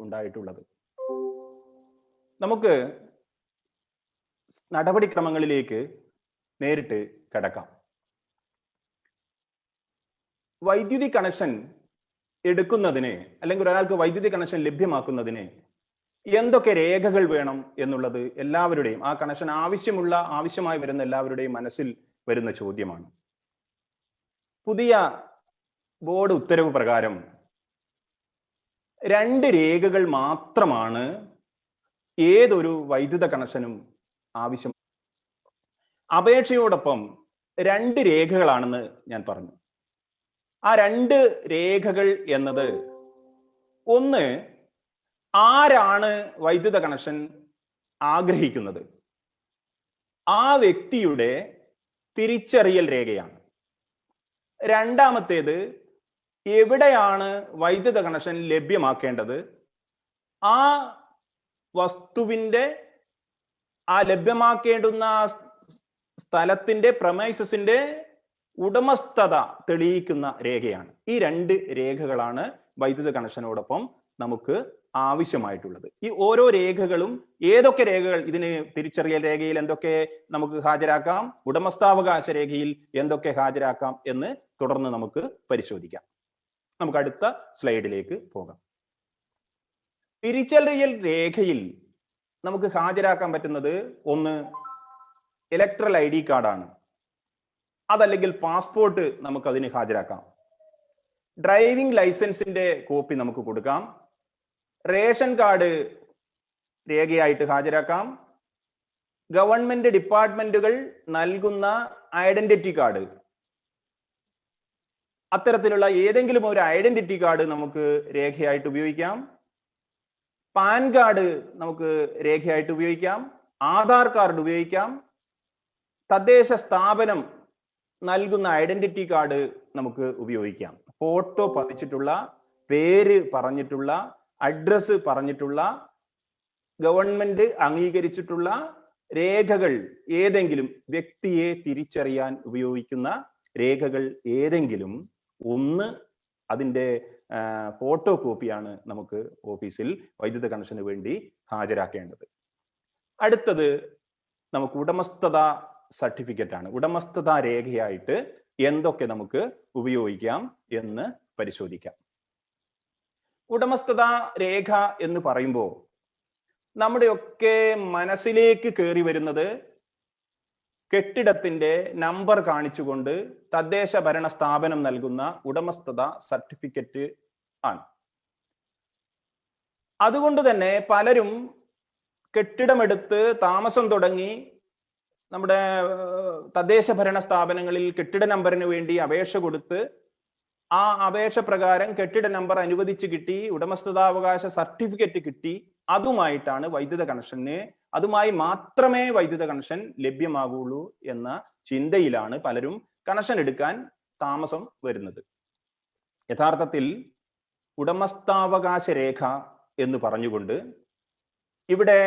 ഉണ്ടായിട്ടുള്ളത്. നമുക്ക് നടപടിക്രമങ്ങളിലേക്ക് നേരിട്ട് കടക്കാം. വൈദ്യുതി കണക്ഷൻ എടുക്കുന്നതിന് അല്ലെങ്കിൽ ഒരാൾക്ക് വൈദ്യുതി കണക്ഷൻ ലഭ്യമാക്കുന്നതിന് എന്തൊക്കെ രേഖകൾ വേണം എന്നുള്ളത് എല്ലാവരുടെയും ആ കണക്ഷൻ ആവശ്യമുള്ള ആവശ്യമായി വരുന്ന എല്ലാവരുടെയും മനസ്സിൽ വരുന്ന ചോദ്യമാണ്. പുതിയ ബോർഡ് ഉത്തരവ് പ്രകാരം രണ്ട് രേഖകൾ മാത്രമാണ് ഏതൊരു വൈദ്യുത കണക്ഷനും ആവശ്യം. അപേക്ഷയോടൊപ്പം രണ്ട് രേഖകളാണെന്ന് ഞാൻ പറഞ്ഞു. ആ രണ്ട് രേഖകൾ എന്നത് ഒന്ന് ആരാണ് വൈദ്യുത കണക്ഷൻ ആഗ്രഹിക്കുന്നത്? ആ വ്യക്തിയുടെ തിരിച്ചറിയൽ രേഖയാണ്. രണ്ടാമത്തേത് എവിടെയാണ് വൈദ്യുത കണക്ഷൻ ലഭ്യമാക്കേണ്ടത്? ആ വസ്തുവിന്റെ ആ ലഭ്യമാക്കേണ്ടുന്ന സ്ഥലത്തിന്റെ പ്രമൈസസിന്റെ ഉടമസ്ഥത തെളിയിക്കുന്ന രേഖയാണ്. ഈ രണ്ട് രേഖകളാണ് വൈദ്യുത കണക്ഷനോടൊപ്പം നമുക്ക് ആവശ്യമായിട്ടുള്ളത്. ഈ ഓരോ രേഖകളും ഏതൊക്കെ രേഖകൾ ഇതിന് തിരിച്ചറിയൽ രേഖയിൽ എന്തൊക്കെ നമുക്ക് ഹാജരാക്കാം? ഉടമസ്ഥാവകാശ രേഖയിൽ എന്തൊക്കെ ഹാജരാക്കാം എന്ന് തുടർന്ന് നമുക്ക് പരിശോധിക്കാം. നമുക്ക് അടുത്ത സ്ലൈഡിലേക്ക് പോകാം. തിരിച്ചറിയൽ രേഖയിൽ നമുക്ക് ഹാജരാക്കാൻ പറ്റുന്നത് ഒന്ന് ഇലക്ട്രൽ ഐ ഡി കാർഡാണ്. അതല്ലെങ്കിൽ പാസ്പോർട്ട് നമുക്ക് അതിന് ഹാജരാക്കാം. ഡ്രൈവിംഗ് ലൈസൻസിന്റെ കോപ്പി നമുക്ക് കൊടുക്കാം. റേഷൻ കാർഡ് രേഖയായിട്ട് ഹാജരാക്കാം. ഗവൺമെന്റ് ഡിപ്പാർട്ട്മെന്റുകൾ നൽകുന്ന ഐഡന്റിറ്റി കാർഡ് അത്തരത്തിലുള്ള ഏതെങ്കിലും ഒരു ഐഡന്റിറ്റി കാർഡ് നമുക്ക് രേഖയായിട്ട് ഉപയോഗിക്കാം. പാൻ കാർഡ് നമുക്ക് രേഖയായിട്ട് ഉപയോഗിക്കാം. ആധാർ കാർഡ് ഉപയോഗിക്കാം. തദ്ദേശ സ്ഥാപനം നൽകുന്ന ഐഡന്റിറ്റി കാർഡ് നമുക്ക് ഉപയോഗിക്കാം. ഫോട്ടോ പതിച്ചിട്ടുള്ള പേര് പറഞ്ഞിട്ടുള്ള അഡ്രസ് പറഞ്ഞിട്ടുള്ള ഗവൺമെന്റ് അംഗീകരിച്ചിട്ടുള്ള രേഖകൾ ഏതെങ്കിലും വ്യക്തിയെ തിരിച്ചറിയാൻ ഉപയോഗിക്കുന്ന രേഖകൾ ഏതെങ്കിലും ഒന്ന് അതിന്റെ ഫോട്ടോ കോപ്പിയാണ് നമുക്ക് ഓഫീസിൽ വൈദ്യുത കണക്ഷന് വേണ്ടി ഹാജരാക്കേണ്ടത്. അടുത്തത് നമുക്ക് ഉടമസ്ഥത സർട്ടിഫിക്കറ്റ് ആണ്. ഉടമസ്ഥത രേഖയായിട്ട് എന്തൊക്കെ നമുക്ക് ഉപയോഗിക്കാം എന്ന് പരിശോധിക്കാം. ഉടമസ്ഥത രേഖ എന്ന് പറയുമ്പോൾ നമ്മുടെയൊക്കെ മനസ്സിലേക്ക് കയറി വരുന്നത് കെട്ടിടത്തിന്റെ നമ്പർ കാണിച്ചുകൊണ്ട് തദ്ദേശ ഭരണ സ്ഥാപനം നൽകുന്ന ഉടമസ്ഥത സർട്ടിഫിക്കറ്റ് ആണ്. അതുകൊണ്ട് തന്നെ പലരും കെട്ടിടമെടുത്ത് താമസം തുടങ്ങി നമ്മുടെ തദ്ദേശ ഭരണ സ്ഥാപനങ്ങളിൽ കെട്ടിട നമ്പറിന് വേണ്ടി അപേക്ഷ കൊടുത്ത് ആ അപേക്ഷ പ്രകാരം കെട്ടിട നമ്പർ അനുവദിച്ച് കിട്ടി ഉടമസ്ഥതാവകാശ സർട്ടിഫിക്കറ്റ് കിട്ടി അതുമായിട്ടാണ് വൈദ്യുത കണക്ഷന് അതുമായി മാത്രമേ വൈദ്യുത കണക്ഷൻ ലഭ്യമാകുള്ളൂ എന്ന ചിന്തയിലാണ് പലരും കണക്ഷൻ എടുക്കാൻ താമസം വരുന്നത്. യഥാർത്ഥത്തിൽ ഉടമസ്ഥാവകാശ രേഖ എന്ന് പറഞ്ഞുകൊണ്ട് ഇവിടെ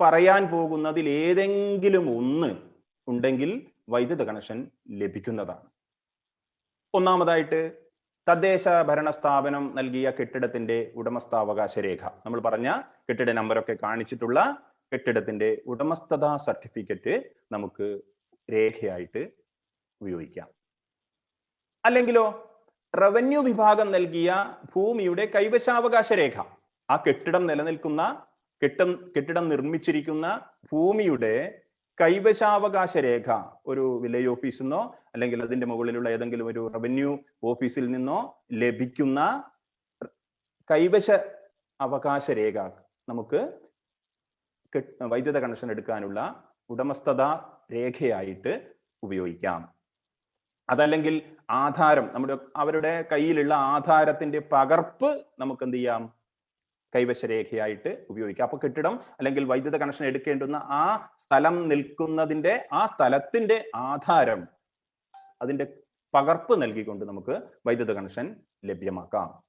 പറയാൻ പോകുന്നതിൽ ഏതെങ്കിലും ഒന്ന് ഉണ്ടെങ്കിൽ വൈദ്യുത കണക്ഷൻ ലഭിക്കുന്നതാണ്. ഒന്നാമതായിട്ട് തദ്ദേശ ഭരണ സ്ഥാപനം നൽകിയ കെട്ടിടത്തിന്റെ ഉടമസ്ഥാവകാശ രേഖ നമ്മൾ പറഞ്ഞ കെട്ടിട നമ്പറൊക്കെ കാണിച്ചിട്ടുള്ള കെട്ടിടത്തിന്റെ ഉടമസ്ഥതാ സർട്ടിഫിക്കറ്റ് നമുക്ക് രേഖയായിട്ട് ഉപയോഗിക്കാം. അല്ലെങ്കിലോ റവന്യൂ വിഭാഗം നൽകിയ ഭൂമിയുടെ കൈവശാവകാശ രേഖ ആ കെട്ടിടം നിലനിൽക്കുന്ന കെട്ടം കെട്ടിടം നിർമ്മിച്ചിരിക്കുന്ന ഭൂമിയുടെ കൈവശാവകാശ രേഖ ഒരു വില്ലേജ് ഓഫീസിൽ നിന്നോ അല്ലെങ്കിൽ അതിന്റെ മുകളിലുള്ള ഏതെങ്കിലും ഒരു റവന്യൂ ഓഫീസിൽ നിന്നോ ലഭിക്കുന്ന കൈവശ അവകാശ രേഖ നമുക്ക് വൈദ്യുത കണക്ഷൻ എടുക്കാനുള്ള ഉടമസ്ഥത രേഖയായിട്ട് ഉപയോഗിക്കാം. അതല്ലെങ്കിൽ ആധാരം നമ്മുടെ അവരുടെ കയ്യിലുള്ള ആധാരത്തിന്റെ പകർപ്പ് നമുക്ക് എന്ത് ചെയ്യാം? കൈവശരേഖയായിട്ട് ഉപയോഗിക്കാം. അപ്പൊ കെട്ടിടം അല്ലെങ്കിൽ വൈദ്യുത കണക്ഷൻ എടുക്കേണ്ടുന്ന ആ സ്ഥലം നിൽക്കുന്നതിന്റെ ആ സ്ഥലത്തിന്റെ ആധാരം അതിന്റെ പകർപ്പ് നൽകിക്കൊണ്ട് നമുക്ക് വൈദ്യുത കണക്ഷൻ ലഭ്യമാക്കാം.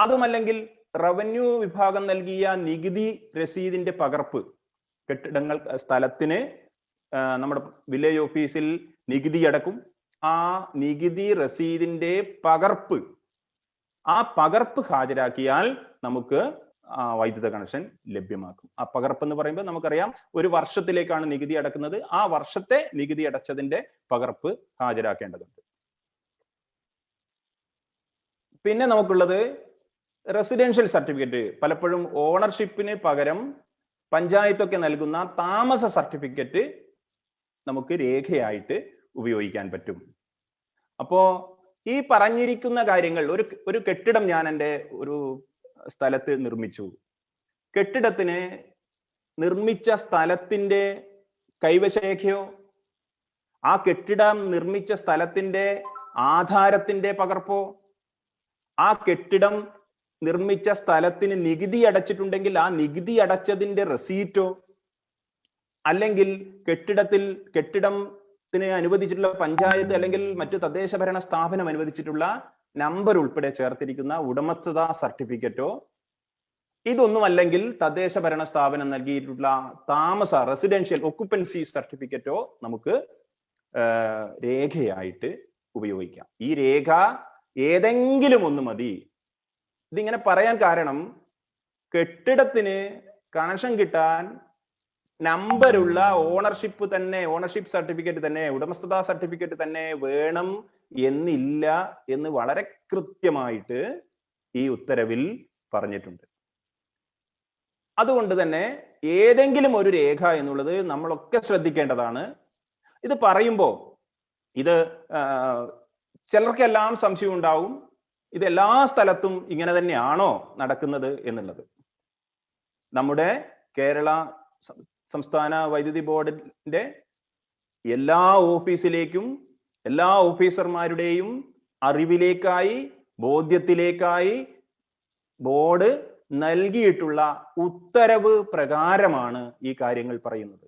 അതുമല്ലെങ്കിൽ റവന്യൂ വിഭാഗം നൽകിയ നികുതി രസീതിന്റെ പകർപ്പ് കെട്ടിടങ്ങൾ സ്ഥലത്തിന് നമ്മുടെ വില്ലേജ് ഓഫീസിൽ നികുതി അടക്കും. ആ നികുതി രസീതിന്റെ പകർപ്പ് ആ പകർപ്പ് ഹാജരാക്കിയാൽ നമുക്ക് വൈദ്യുത കണക്ഷൻ ലഭ്യമാക്കും. ആ പകർപ്പ് എന്ന് പറയുമ്പോൾ നമുക്കറിയാം ഒരു വർഷത്തിലേക്കാണ് നികുതി അടക്കുന്നത്. ആ വർഷത്തെ നികുതി അടച്ചതിന്റെ പകർപ്പ് ഹാജരാക്കേണ്ടതുണ്ട്. പിന്നെ നമുക്കുള്ളത് റെസിഡൻഷ്യൽ സർട്ടിഫിക്കറ്റ് പലപ്പോഴും ഓണർഷിപ്പിന് പകരം പഞ്ചായത്തൊക്കെ നൽകുന്ന താമസ സർട്ടിഫിക്കറ്റ് നമുക്ക് രേഖയായിട്ട് ഉപയോഗിക്കാൻ പറ്റും. അപ്പോ ഈ പറഞ്ഞിരിക്കുന്ന കാര്യങ്ങൾ ഒരു ഒരു കെട്ടിടം ഞാൻ എന്റെ ഒരു സ്ഥലത്ത് നിർമ്മിച്ചു. കെട്ടിടത്തിന് നിർമ്മിച്ച സ്ഥലത്തിന്റെ കൈവശരേഖയോ ആ കെട്ടിടം നിർമ്മിച്ച സ്ഥലത്തിന്റെ ആധാരത്തിന്റെ പകർപ്പോ ആ കെട്ടിടം നിർമ്മിച്ച സ്ഥലത്തിന് നികുതി അടച്ചിട്ടുണ്ടെങ്കിൽ ആ നികുതി അടച്ചതിന്റെ റെസീറ്റോ അല്ലെങ്കിൽ കെട്ടിടത്തിൽ കെട്ടിടത്തിന് അനുവദിച്ചിട്ടുള്ള പഞ്ചായത്ത് അല്ലെങ്കിൽ മറ്റു തദ്ദേശ ഭരണ സ്ഥാപനം അനുവദിച്ചിട്ടുള്ള നമ്പർ ഉൾപ്പെടെ ചേർത്തിരിക്കുന്ന ഉടമസ്ഥത സർട്ടിഫിക്കറ്റോ ഇതൊന്നും അല്ലെങ്കിൽ തദ്ദേശ ഭരണ സ്ഥാപനം നൽകിയിട്ടുള്ള താമസ റെസിഡൻഷ്യൽ ഒക്കുപ്പൻസി സർട്ടിഫിക്കറ്റോ നമുക്ക് രേഖയായിട്ട് ഉപയോഗിക്കാം. ഈ രേഖ ഏതെങ്കിലും ഒന്ന് മതി. ഇതിങ്ങനെ പറയാൻ കാരണം കെട്ടിടത്തിന് കണക്ഷൻ കിട്ടാൻ നമ്പറുള്ള ഓണർഷിപ്പ് തന്നെ ഓണർഷിപ്പ് സർട്ടിഫിക്കറ്റ് തന്നെ ഉടമസ്ഥതാ സർട്ടിഫിക്കറ്റ് തന്നെ വേണം എന്നില്ല എന്ന് വളരെ കൃത്യമായിട്ട് ഈ ഉത്തരവിൽ പറഞ്ഞിട്ടുണ്ട്. അതുകൊണ്ട് തന്നെ ഏതെങ്കിലും ഒരു രേഖ എന്നുള്ളത് നമ്മളൊക്കെ ശ്രദ്ധിക്കേണ്ടതാണ്. ഇത് പറയുമ്പോൾ ഇത് ചിലർക്കെല്ലാം സംശയം ഉണ്ടാവും. ഇത് എല്ലാ സ്ഥലത്തും ഇങ്ങനെ തന്നെയാണോ നടക്കുന്നത് എന്നുള്ളത്. നമ്മുടെ കേരള സംസ്ഥാന വൈദ്യുതി ബോർഡിന്റെ എല്ലാ ഓഫീസിലേക്കും എല്ലാ ഓഫീസർമാരുടെയും അറിവിലേക്കായി ബോധ്യത്തിലേക്കായി ബോർഡ് നൽകിയിട്ടുള്ള ഉത്തരവ് പ്രകാരമാണ് ഈ കാര്യങ്ങൾ പറയുന്നത്.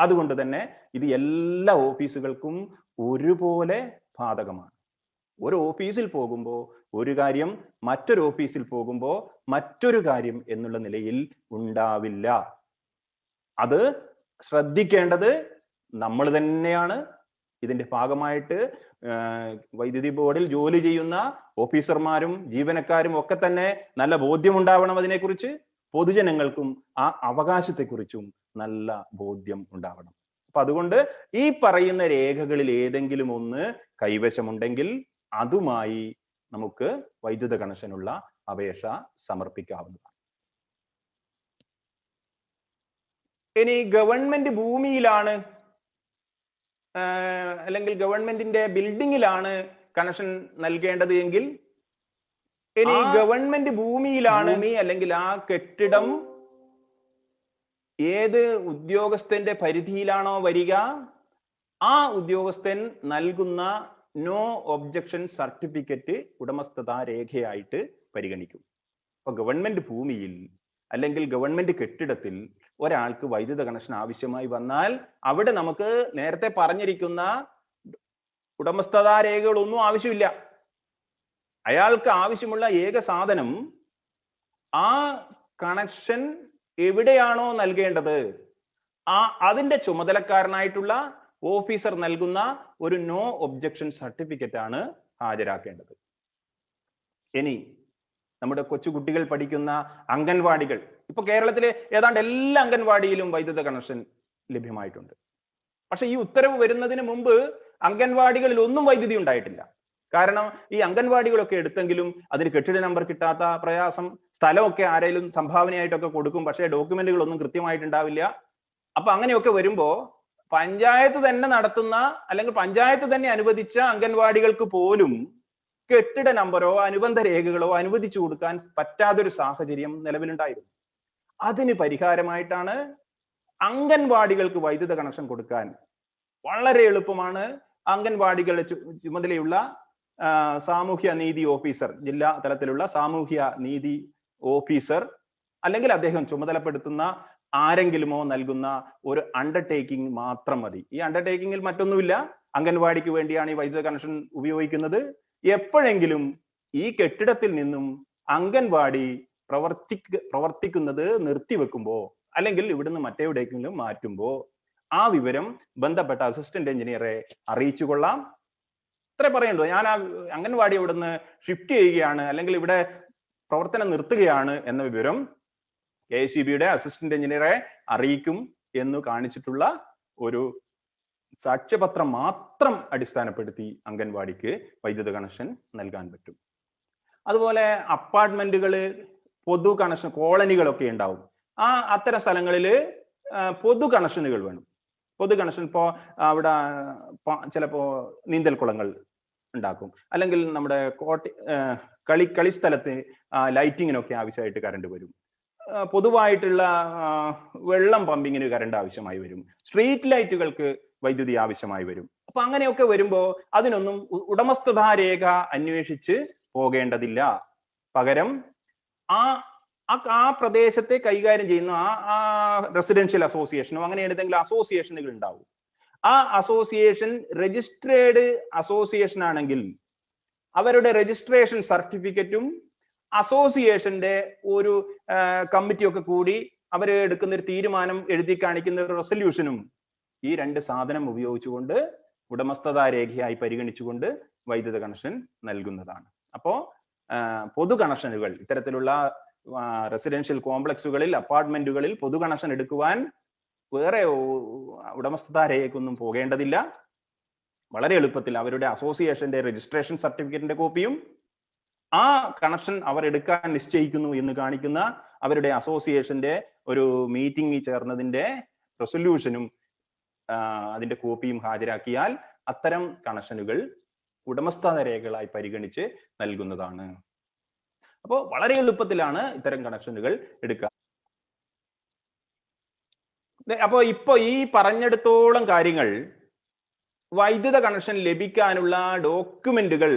അതുകൊണ്ട് തന്നെ ഇത് എല്ലാ ഓഫീസുകൾക്കും ഒരുപോലെ ബാധകമാണ്. ഒരു ഓഫീസിൽ പോകുമ്പോൾ ഒരു കാര്യം മറ്റൊരു ഓഫീസിൽ പോകുമ്പോൾ മറ്റൊരു കാര്യം എന്നുള്ള നിലയിൽ ഉണ്ടാവില്ല. അത് ശ്രദ്ധിക്കേണ്ടത് നമ്മൾ തന്നെയാണ്. ഇതിന്റെ ഭാഗമായിട്ട് വൈദ്യുതി ബോർഡിൽ ജോലി ചെയ്യുന്ന ഓഫീസർമാരും ജീവനക്കാരും ഒക്കെ തന്നെ നല്ല ബോധ്യം ഉണ്ടാവണം അതിനെക്കുറിച്ച്. പൊതുജനങ്ങൾക്കും ആ അവകാശത്തെക്കുറിച്ചും നല്ല ബോധ്യം ഉണ്ടാവണം. അപ്പൊ അതുകൊണ്ട് ഈ പറയുന്ന രേഖകളിൽ ഏതെങ്കിലും ഒന്ന് കൈവശമുണ്ടെങ്കിൽ അതുമായി നമുക്ക് വൈദ്യുത കണക്ഷനുള്ള അപേക്ഷ സമർപ്പിക്കാവുന്നതാണ്. ഇനി ഗവൺമെന്റ് ഭൂമിയിലാണ് അല്ലെങ്കിൽ ഗവൺമെന്റിന്റെ ബിൽഡിങ്ങിലാണ് കണക്ഷൻ നൽകേണ്ടത് എങ്കിൽ ഇനി ഗവൺമെന്റ് ഭൂമിയിലാണ് ഭൂമി അല്ലെങ്കിൽ ആ കെട്ടിടം ഏത് ഉദ്യോഗസ്ഥന്റെ പരിധിയിലാണോ വരിക ആ ഉദ്യോഗസ്ഥൻ നൽകുന്ന നോ ഒബ്ജക്ഷൻ സർട്ടിഫിക്കറ്റ് ഉടമസ്ഥതാ രേഖയായിട്ട് പരിഗണിക്കും. അപ്പൊ ഗവൺമെന്റ് ഭൂമിയിൽ അല്ലെങ്കിൽ ഗവൺമെന്റ് കെട്ടിടത്തിൽ ഒരാൾക്ക് വൈദ്യുത കണക്ഷൻ ആവശ്യമായി വന്നാൽ അവിടെ നമുക്ക് നേരത്തെ പറഞ്ഞിരിക്കുന്ന ഉടമസ്ഥതാ രേഖകളൊന്നും ആവശ്യമില്ല. അയാൾക്ക് ആവശ്യമുള്ള ഏക സാധനം ആ കണക്ഷൻ എവിടെയാണോ നൽകേണ്ടത്? ആ അതിന്റെ ചുമതലക്കാരനായിട്ടുള്ള ഓഫീസർ നൽകുന്ന ഒരു നോ ഒബ്ജക്ഷൻ സർട്ടിഫിക്കറ്റ് ആണ് ഹാജരാക്കേണ്ടത്. ഇനി നമ്മുടെ കൊച്ചുകുട്ടികൾ പഠിക്കുന്ന അംഗൻവാടികൾ. ഇപ്പൊ കേരളത്തിലെ ഏതാണ്ട് എല്ലാ അംഗൻവാടിയിലും വൈദ്യുത കണക്ഷൻ ലഭ്യമായിട്ടുണ്ട്. പക്ഷെ ഈ ഉത്തരവ് വരുന്നതിന് മുമ്പ് അംഗൻവാടികളിൽ ഒന്നും വൈദ്യുതി ഉണ്ടായിട്ടില്ല. കാരണം ഈ അംഗൻവാടികളൊക്കെ എടുത്തെങ്കിലും അതിന് കെട്ടിട നമ്പർ കിട്ടാത്ത പ്രയാസം സ്ഥലമൊക്കെ ആരെങ്കിലും സംഭാവനയായിട്ടൊക്കെ കൊടുക്കും പക്ഷേ ഡോക്യുമെന്റുകൾ ഡോക്യുമെന്റുകളൊന്നും കൃത്യമായിട്ടുണ്ടാവില്ല. അപ്പൊ അങ്ങനെയൊക്കെ വരുമ്പോ പഞ്ചായത്ത് തന്നെ നടത്തുന്ന അല്ലെങ്കിൽ പഞ്ചായത്ത് തന്നെ അനുവദിച്ച അംഗൻവാടികൾക്ക് പോലും കെട്ടിട നമ്പറോ അനുബന്ധ രേഖകളോ അനുവദിച്ചു കൊടുക്കാൻ പറ്റാത്തൊരു സാഹചര്യം നിലവിലുണ്ടായിരുന്നു. അതിന് പരിഹാരമായിട്ടാണ് അംഗൻവാടികൾക്ക് വൈദ്യുത കണക്ഷൻ കൊടുക്കാൻ വളരെ എളുപ്പമാണ്. അംഗൻവാടികളുടെ ചുമതലയുള്ള സാമൂഹ്യ നീതി ഓഫീസർ ജില്ലാ തലത്തിലുള്ള സാമൂഹ്യ നീതി ഓഫീസർ അല്ലെങ്കിൽ അദ്ദേഹം ചുമതലപ്പെടുത്തുന്ന ആരെങ്കിലുമോ നൽകുന്ന ഒരു അണ്ടർടേക്കിംഗ് മാത്രം മതി. ഈ അണ്ടർടേക്കിംഗിൽ മറ്റൊന്നുമില്ല. അംഗൻവാടിക്ക് വേണ്ടിയാണ് ഈ വൈദ്യുത കണക്ഷൻ ഉപയോഗിക്കുന്നത്. എപ്പോഴെങ്കിലും ഈ കെട്ടിടത്തിൽ നിന്നും അംഗൻവാടി പ്രവർത്തി പ്രവർത്തിക്കുന്നത് നിർത്തിവെക്കുമ്പോ അല്ലെങ്കിൽ ഇവിടുന്ന് മറ്റെവിടേക്കെങ്കിലും മാറ്റുമ്പോ ആ വിവരം ബന്ധപ്പെട്ട അസിസ്റ്റന്റ് എഞ്ചിനീയറെ അറിയിച്ചു കൊള്ളാം. ഇത്ര പറയണ്ടോ ഞാൻ ആ അംഗൻവാടി ഇവിടുന്ന് ഷിഫ്റ്റ് ചെയ്യുകയാണ് അല്ലെങ്കിൽ ഇവിടെ പ്രവർത്തനം നിർത്തുകയാണ് എന്ന വിവരം കെ സി ബിയുടെ അസിസ്റ്റന്റ് എഞ്ചിനീയറെ അറിയിക്കും എന്ന് കാണിച്ചിട്ടുള്ള ഒരു സാക്ഷ്യപത്രം മാത്രം അടിസ്ഥാനപ്പെടുത്തി അംഗൻവാടിക്ക് വൈദ്യുത കണക്ഷൻ നൽകാൻ പറ്റും. അതുപോലെ അപ്പാർട്ട്മെന്റുകൾ പൊതു കണക്ഷൻ കോളനികളൊക്കെ ഉണ്ടാവും. ആ അത്തരം സ്ഥലങ്ങളിൽ പൊതു കണക്ഷനുകൾ വേണം. പൊതു കണക്ഷൻ ഇപ്പോൾ അവിടെ ചിലപ്പോൾ നീന്തൽ കുളങ്ങൾ ഉണ്ടാക്കും. അല്ലെങ്കിൽ നമ്മുടെ കോട്ടി കളി കളി കളിസ്ഥലത്ത് ലൈറ്റിങ്ങിനൊക്കെ ആവശ്യമായിട്ട് കറണ്ട് വരും. പൊതുവായിട്ടുള്ള വെള്ളം പമ്പിങ്ങിന് കറണ്ട് ആവശ്യമായി വരും. സ്ട്രീറ്റ് ലൈറ്റുകൾക്ക് വൈദ്യുതി ആവശ്യമായി വരും. അപ്പൊ അങ്ങനെയൊക്കെ വരുമ്പോ അതിനൊന്നും ഉടമസ്ഥതാരേഖ അന്വേഷിച്ച് പോകേണ്ടതില്ല. പകരം ആ ആ- പ്രദേശത്തെ കൈകാര്യം ചെയ്യുന്ന ആ ആ റെസിഡൻഷ്യൽ അസോസിയേഷനോ അങ്ങനെ ഏതെങ്കിലും അസോസിയേഷനുകൾ ഉണ്ടാവും. ആ അസോസിയേഷൻ രജിസ്ട്രേഡ് അസോസിയേഷൻ ആണെങ്കിൽ അവരുടെ രജിസ്ട്രേഷൻ സർട്ടിഫിക്കറ്റും അസോസിയേഷന്റെ ഒരു കമ്മിറ്റിയൊക്കെ കൂടി അവർ എടുക്കുന്ന ഒരു തീരുമാനം എഴുതി കാണിക്കുന്ന ഒരു റെസൊല്യൂഷനും ഈ രണ്ട് സാധനം ഉപയോഗിച്ചുകൊണ്ട് ഉടമസ്ഥതാ രേഖയായി പരിഗണിച്ചുകൊണ്ട് വൈദ്യുത കണക്ഷൻ നൽകുന്നതാണ്. അപ്പോ പൊതു കണക്ഷനുകൾ ഇത്തരത്തിലുള്ള റെസിഡൻഷ്യൽ കോംപ്ലക്സുകളിൽ അപ്പാർട്ട്മെന്റുകളിൽ പൊതു കണക്ഷൻ എടുക്കുവാൻ വേറെ ഉടമസ്ഥതാ രേഖയ്ക്കൊന്നും പോകേണ്ടതില്ല. വളരെ എളുപ്പത്തിൽ അവരുടെ അസോസിയേഷന്റെ രജിസ്ട്രേഷൻ സർട്ടിഫിക്കറ്റിന്റെ കോപ്പിയും ആ കണക്ഷൻ അവർ എടുക്കാൻ നിശ്ചയിക്കുന്നു എന്ന് കാണിക്കുന്ന അവരുടെ അസോസിയേഷന്റെ ഒരു മീറ്റിംഗിൽ ചേർന്നതിന്റെ റെസൊല്യൂഷനും അതിന്റെ കോപ്പിയും ഹാജരാക്കിയാൽ അത്തരം കണക്ഷനുകൾ ഉടമസ്ഥാന രേഖകളായി പരിഗണിച്ച് നൽകുന്നതാണ്. അപ്പോൾ വളരെ എളുപ്പത്തിലാണ് ഇത്തരം കണക്ഷനുകൾ എടുക്കുക അപ്പോൾ ഇപ്പോൾ ഇപ്പൊ ഈ പറഞ്ഞെടുത്തോളം കാര്യങ്ങൾ വൈദ്യുത കണക്ഷൻ ലഭിക്കാനുള്ള ഡോക്യുമെന്റുകൾ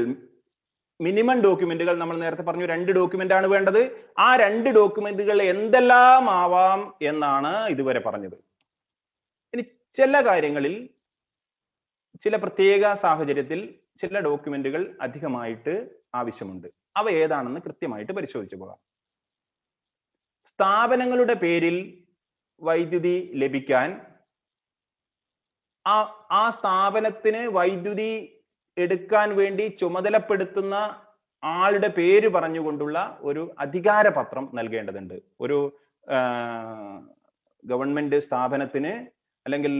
മിനിമം ഡോക്യുമെന്റുകൾ നമ്മൾ നേരത്തെ പറഞ്ഞു രണ്ട് ഡോക്യുമെന്റ് ആണ് വേണ്ടത്. ആ രണ്ട് ഡോക്യുമെന്റുകൾ എന്തെല്ലാം ആവാം എന്നാണ് ഇതുവരെ പറഞ്ഞത്. ഇനി ചില കാര്യങ്ങളിൽ ചില പ്രത്യേക സാഹചര്യത്തിൽ ചില ഡോക്യുമെന്റുകൾ അധികമായിട്ട് ആവശ്യമുണ്ട്. അവ ഏതാണെന്ന് കൃത്യമായിട്ട് പരിശോധിച്ചു പോകാം. സ്ഥാപനങ്ങളുടെ പേരിൽ വൈദ്യുതി ലഭിക്കാൻ ആ ആ സ്ഥാപനത്തിന് വൈദ്യുതി എടുക്കാൻ വേണ്ടി ചുമതലപ്പെടുത്തുന്ന ആളുടെ പേര് പറഞ്ഞുകൊണ്ടുള്ള ഒരു അധികാരപത്രം നൽകേണ്ടതുണ്ട്. ഒരു ഗവൺമെന്റ് സ്ഥാപനത്തിന് അല്ലെങ്കിൽ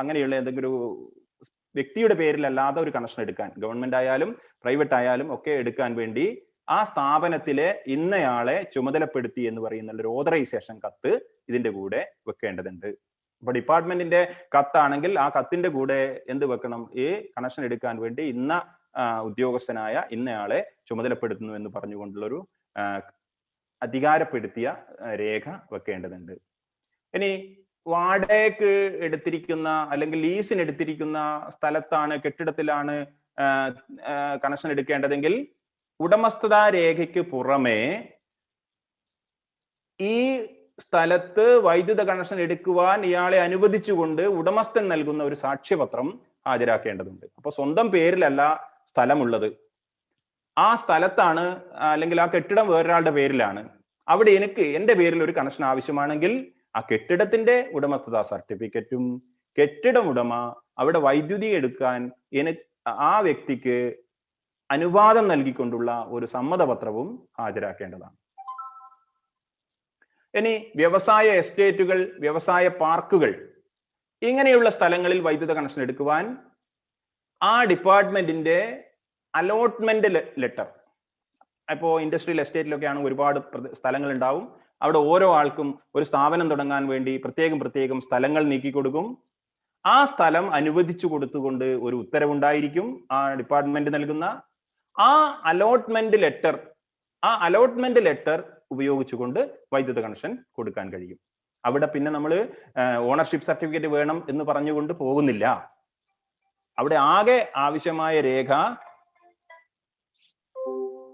അങ്ങനെയുള്ള എന്തെങ്കിലും ഒരു വ്യക്തിയുടെ പേരിലല്ലാതെ ഒരു കണക്ഷൻ എടുക്കാൻ ഗവൺമെന്റ് ആയാലും പ്രൈവറ്റ് ആയാലും ഒക്കെ എടുക്കാൻ വേണ്ടി ആ സ്ഥാപനത്തിലെ ഇന്നയാളെ ചുമതലപ്പെടുത്തി എന്ന് പറയുന്ന ഒരു ഓതറൈസേഷൻ കത്ത് ഇതിന്റെ കൂടെ വെക്കേണ്ടതുണ്ട്. ഇപ്പൊ ഡിപ്പാർട്ട്മെന്റിന്റെ കത്താണെങ്കിൽ ആ കത്തിന്റെ കൂടെ എന്ത് വെക്കണം? ഈ കണക്ഷൻ എടുക്കാൻ വേണ്ടി ഇന്ന ഉദ്യോഗസ്ഥനായ ഇന്നയാളെ ചുമതലപ്പെടുത്തുന്നു എന്ന് പറഞ്ഞുകൊണ്ടുള്ളൊരു അധികാരപ്പെടുത്തിയ രേഖ വെക്കേണ്ടതുണ്ട്. ഇനി വാടകയ്ക്ക് എടുത്തിരിക്കുന്ന അല്ലെങ്കിൽ ലീസിന് എടുത്തിരിക്കുന്ന സ്ഥലത്താണ് കെട്ടിടത്തിലാണ് കണക്ഷൻ എടുക്കേണ്ടതെങ്കിൽ ഉടമസ്ഥതാ രേഖയ്ക്ക് പുറമെ ഈ സ്ഥലത്ത് വൈദ്യുത കണക്ഷൻ എടുക്കുവാൻ ഇയാളെ അനുവദിച്ചുകൊണ്ട് ഉടമസ്ഥൻ നൽകുന്ന ഒരു സാക്ഷ്യപത്രം ഹാജരാക്കേണ്ടതുണ്ട്. അപ്പൊ സ്വന്തം പേരിലല്ല സ്ഥലമുള്ളത്. ആ സ്ഥലത്താണ് അല്ലെങ്കിൽ ആ കെട്ടിടം വേറൊരാളുടെ പേരിലാണ്. അവിടെ എനിക്ക് എന്റെ പേരിൽ ഒരു കണക്ഷൻ ആവശ്യമാണെങ്കിൽ ആ കെട്ടിടത്തിന്റെ ഉടമസ്ഥത സർട്ടിഫിക്കറ്റും കെട്ടിടം ഉടമ അവിടെ വൈദ്യുതി എടുക്കാൻ ആ വ്യക്തിക്ക് അനുവാദം നൽകിക്കൊണ്ടുള്ള ഒരു സമ്മതപത്രവും ഹാജരാക്കേണ്ടതാണ്. ഇനി വ്യവസായ എസ്റ്റേറ്റുകൾ വ്യവസായ പാർക്കുകൾ ഇങ്ങനെയുള്ള സ്ഥലങ്ങളിൽ വൈദ്യുത കണക്ഷൻ എടുക്കുവാൻ ആ ഡിപ്പാർട്ട്മെന്റിന്റെ അലോട്ട്മെന്റ് ലെറ്റർ. ഇപ്പോ ഇൻഡസ്ട്രിയൽ എസ്റ്റേറ്റിലൊക്കെയാണ് ഒരുപാട് സ്ഥലങ്ങൾ ഉണ്ടാവും അവിടെ ഓരോ ആൾക്കും ഒരു സ്ഥാപനം തുടങ്ങാൻ വേണ്ടി പ്രത്യേകം പ്രത്യേകം സ്ഥലങ്ങൾ നീക്കി കൊടുക്കും. ആ സ്ഥലം അനുവദിച്ചു കൊടുത്തുകൊണ്ട് ഒരു ഉത്തരവുണ്ടായിരിക്കും ആ ഡിപ്പാർട്ട്മെന്റ് നൽകുന്ന. ആ അലോട്ട്മെന്റ് ലെറ്റർ ആ അലോട്ട്മെന്റ് ലെറ്റർ ഉപയോഗിച്ചുകൊണ്ട് വൈദ്യുത കണക്ഷൻ കൊടുക്കാൻ കഴിയും. അവിടെ പിന്നെ നമ്മൾ ഓണർഷിപ്പ് സർട്ടിഫിക്കറ്റ് വേണം എന്ന് പറഞ്ഞുകൊണ്ട് പോകുന്നില്ല. അവിടെ ആകെ ആവശ്യമായ രേഖ